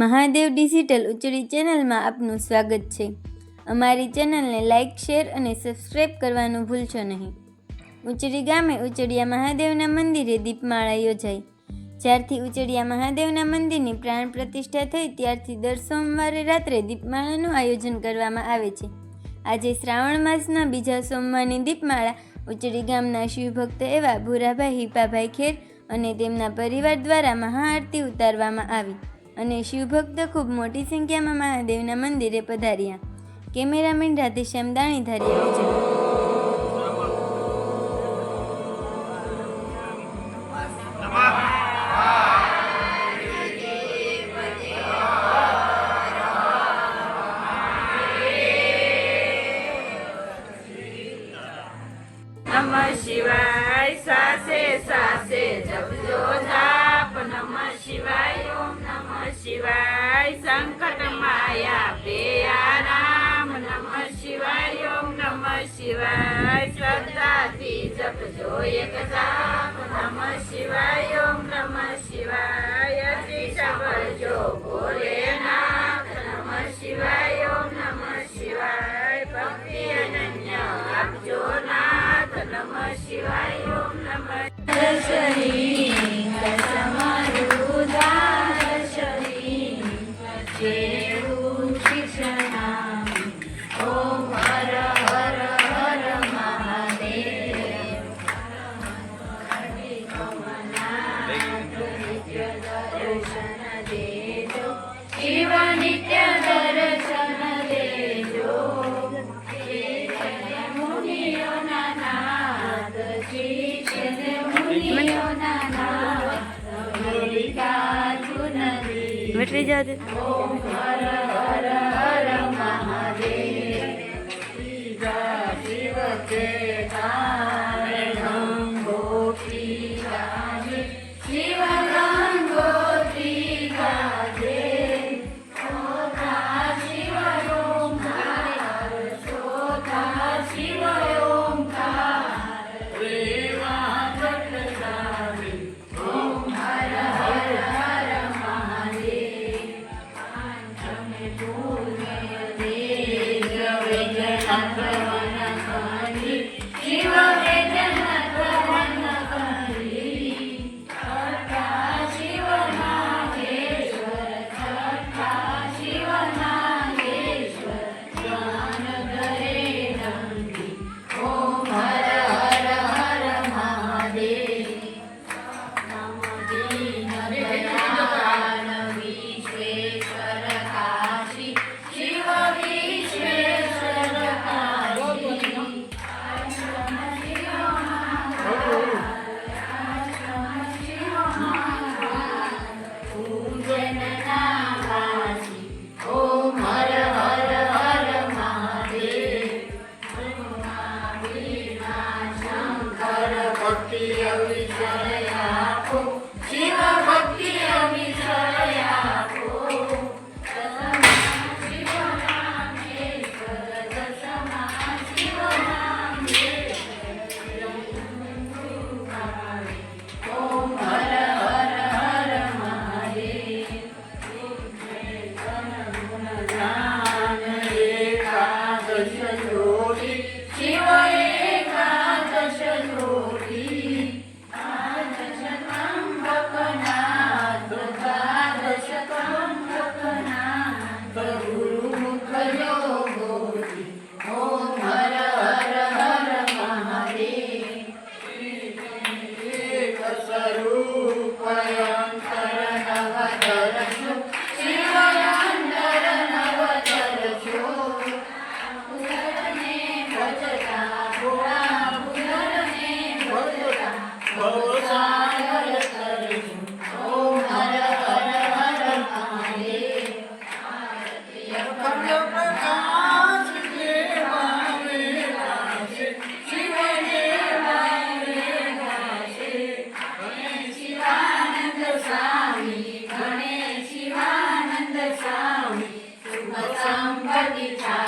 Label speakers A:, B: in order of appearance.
A: Mahadev digital Uchdi ચેનલમાં આપનું સ્વાગત છે. અમારી ચેનલને લાઇક શેર અને સબસ્ક્રાઈબ કરવાનું ભૂલશો નહીં. ઉચડી ગામે ઉચડિયા મહાદેવના મંદિરે દીપમાળા યોજાઈ. જ્યારથી ઉચડિયા મહાદેવના મંદિરની પ્રાણ પ્રતિષ્ઠા થઈ, ત્યારથી દર સોમવારે રાત્રે દીપમાળાનું આયોજન કરવામાં આવે છે. આજે શ્રાવણ માસના બીજા સોમવારની દીપમાળા ઉચડી ગામના શિવભક્ત એવા ભૂરાભાઈ, હિપાભાઈ ખેર અને તેમના પરિવાર દ્વારા મહાઆરતી ઉતારવામાં આવી. અને શિવભક્ત ખૂબ મોટી સંખ્યામાં મહાદેવના મંદિરે પધાર્યા. કેમેરામેન રાધેશ્યામ દાણીધારીએ ઉજવ્યું
B: શિવાય શ્રદ્ધાથી જપજો એક જાપ નમ શિવાય, ઓમ નમ શિવાય. સાંભળજો ભોલેનાથ નમ શિવાય, ઓમ નમ શિવાય. ભક્તિ અનન્ય આપજો નાથ. નમ શિવાય, ઓમ નમ. શિવ દેવ
A: વટરી જાવ તે.
B: હર મહાદેવ Shakti Adi Shaman. பகிர்ந்தார்